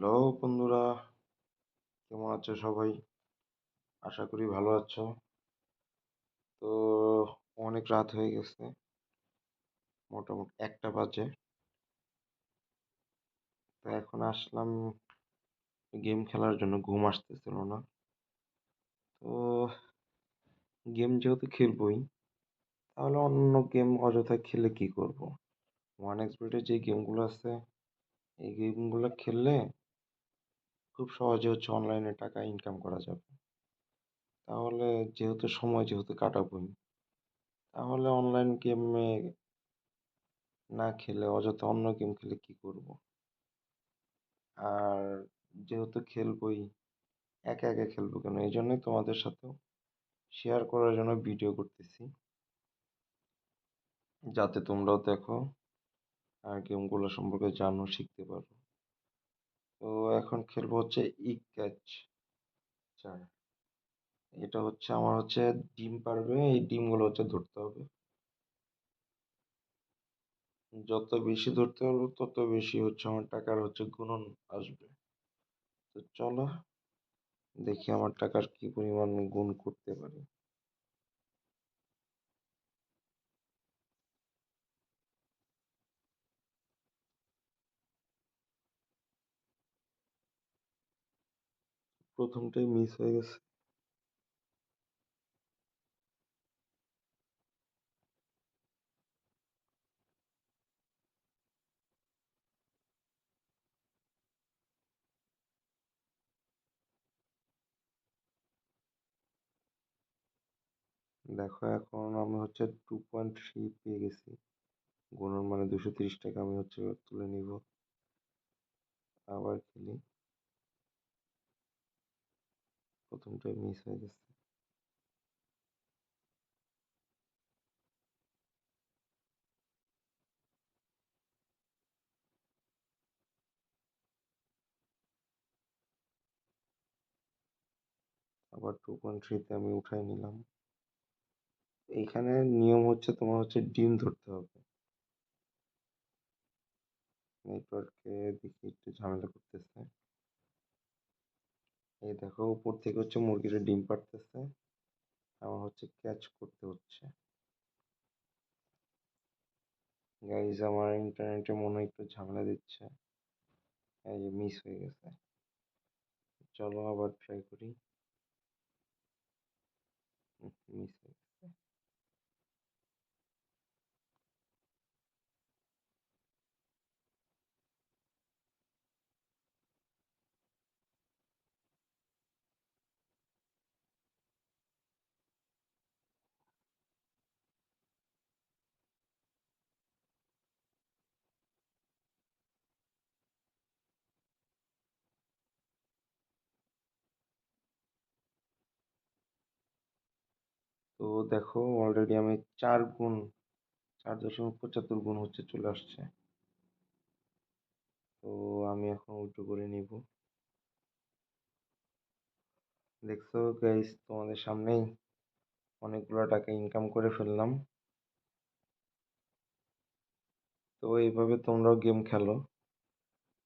Hello বন্ধুরা, কেমন আছো সবাই? আশা করি ভালো আছো। তো অনেক রাত হয়ে গেছে, মোটামুটি একটা বাজে। তো এখন আসলাম গেম খেলার জন্য, ঘুম আসতেছিল না। তো গেম যেহেতু খেলবই, তাহলে অন্য গেম অযথা খেলে কি করব? ওয়ান এক্স যে গেমগুলো আছে, এই গেমগুলো খেললে খুব সহজে হচ্ছে অনলাইনে টাকা ইনকাম করা যাবে। তাহলে যেহেতু সময় যেহেতু কাটাবোই, তাহলে অনলাইন গেমে না খেলে, অযথা অন্য গেম খেলে কি করব? আর যেহেতু খেলবই, একা একা খেলব কেন? এই জন্যই তোমাদের সাথেও শেয়ার করার জন্য ভিডিও করতেছি। যাতে তোমরাও দেখো আর গেমগুলো সম্পর্কে জানো, শিখতে পারো। তো এখন খেলব হচ্ছে ই ক্যাচ চার এটা হচ্ছে আমার হচ্ছে ডিম পারবে, এই ডিমগুলো হচ্ছে ধরতে হবে। যত বেশি ধরতে পারব, তত বেশি হচ্ছে আমার টাকার হচ্ছে গুণন আসবে। তো চলো, দেখি আমার টাকার কি পরিমাণ গুণ করতে পারি। প্রথমটাই মিস হয়ে গেছে। দেখো এখন আমি হচ্ছে টু পয়েন্ট থ্রি পেয়ে গেছি। গুণন মানে দুশো তিরিশ টাকা আমি হচ্ছে তুলে নিব। আবার খেলি। প্রথমটাই মিস হয়ে গেছে। আবার টু পয়েন্ট থ্রিতে আমি উঠাই নিলাম। এইখানে নিয়ম হচ্ছে তোমার হচ্ছে ডিম ধরতে হবে। নেটওয়ার্কে দেখি একটু ঝামেলা করতেছে। এই দেখো, উপর থেকে হচ্ছে মুরগিটা ডিম পাড়তেছে, আমার হচ্ছে ক্যাচ করতে হচ্ছে। গাইজ আমার ইন্টারনেটে মনে হয় একটু ঝামেলা দিচ্ছে। এই যে মিস হয়ে গেছে। চলো আবার ট্রাই করি। মিস হয়ে তো দেখো অলরেডি আমি চার গুণ, চার দশমিক পঁচাত্তর গুণ হচ্ছে চলে আসছে। তো আমি এখন উল্টো করে নিব। দেখছ গাইস তোমাদের সামনেই অনেকগুলো টাকা ইনকাম করে ফেললাম। তো এইভাবে তোমরাও গেম খেলো।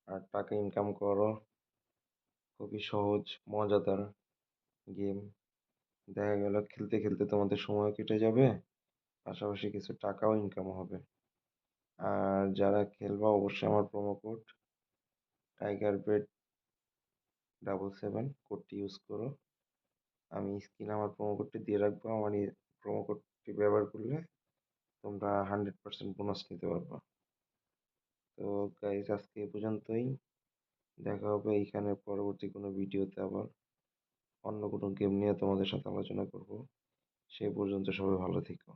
আর টাকা ইনকাম করো। খুবই সহজ, মজাদার গেম দেখা গেল খেলতে খেলতে তোমাদের সময় কেটে যাবে, পাশাপাশি কিছু টাকাও ইনকাম হবে। আর যারা খেলবা অবশ্যই আমার promo code tiger bed double seven কোডটি ইউজ করো। আমি স্ক্রিনে আমার প্রোমো কোডটি দিয়ে রাখব, আমার এই প্রোমো কোডটি ব্যবহার করলে তোমরা হান্ড্রেড পার্সেন্ট বোনাস নিতে পারবা। তো গাইজ আজকে এ পর্যন্তই। দেখা হবে এইখানে পরবর্তী কোনো ভিডিওতে আবার। অন্য কোনো গেম নিয়ে তোমাদের সাথে আলোচনা করব। সেই পর্যন্ত সবাই ভালো থেকো।